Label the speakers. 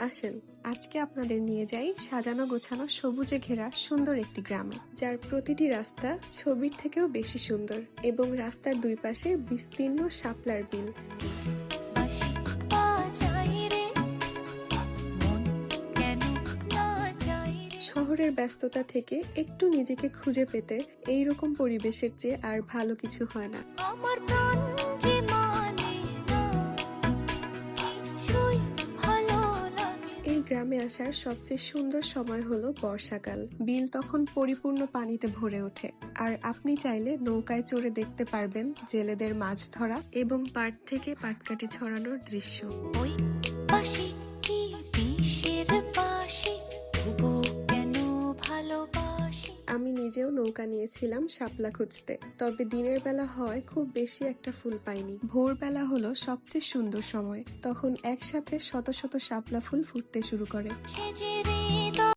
Speaker 1: আসেন আজকে আপনাদের নিয়ে যাই সাজানো গোছানো সবুজে ঘেরা সুন্দর একটি গ্রামে যার প্রতিটি রাস্তা ছবির থেকেও বেশি সুন্দর এবং রাস্তার দুই পাশে বিস্তীর্ণ শাপলার বিল। শহরের ব্যস্ততা থেকে একটু নিজেকে খুঁজে পেতে এই রকম পরিবেশের চেয়ে আর ভালো কিছু হয় না।
Speaker 2: আমার প্রাণ
Speaker 1: গ্রামে আসার সবচেয়ে সুন্দর সময় হলো বর্ষাকাল। বিল তখন পরিপূর্ণ পানিতে ভরে ওঠে। আর আপনি চাইলে নৌকায় চড়ে দেখতে পারবেন জেলেদের মাছ ধরা এবং পাট থেকে পাটকাটি ছড়ানোর দৃশ্য।
Speaker 2: ওই বাঁশি
Speaker 1: নিজেও নৌকা নিয়েছিলাম শাপলা খুঁজতে। তবে দিনের বেলা হয় খুব বেশি একটা ফুল পাইনি। ভোরবেলা হলো সবচেয়ে সুন্দর সময়। তখন একসাথে শত শত শাপলা ফুল ফুটতে শুরু করে।